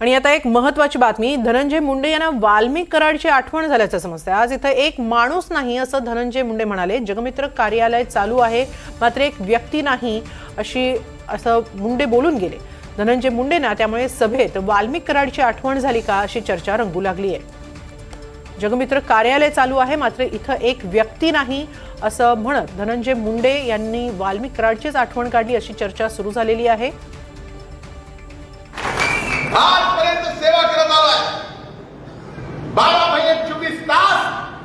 आणि आता एक महत्वाची बातमी धनंजय मुंडे यांना वाल्मिक कराडची आठवण झाल्याचं समजतंय. आज इथं एक माणूस नाही असं धनंजय मुंडे म्हणाले. जगमित्र कार्यालय चालू आहे मात्र एक व्यक्ती नाही अशी असं मुंडे बोलून गेले. धनंजय मुंडेंना त्यामुळे सभेत वाल्मिक कराडची आठवण झाली का अशी चर्चा रंगू लागली आहे. जगमित्र कार्यालय चालू आहे मात्र इथं एक व्यक्ती नाही असं म्हणत धनंजय मुंडे यांनी वाल्मिक कराडचीच आठवण काढली अशी चर्चा सुरू झालेली आहे.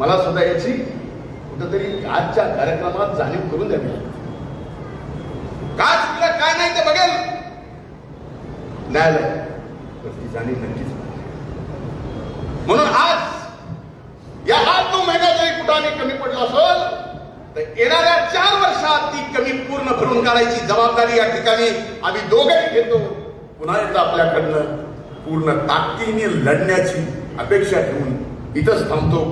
मला सुद्धा याची कुठंतरी आजच्या कार्यक्रमात जाणीव करून द्यावी काय चुकलं काय नाही ते बघेल. न्यायालय. तर ती जाणीव नक्कीच म्हणून आज या आठ नऊ महिन्यात जरी कुठं आम्ही कमी पडलो असेल तर येणाऱ्या चार वर्षात ती कमी पूर्ण भरून काढायची जबाबदारी या ठिकाणी आम्ही दोघेही घेतो. पुन्हा एकदा आपल्याकडनं पूर्ण ताकदीने लढण्याची अपेक्षा ठेवून इथंच थांबतो.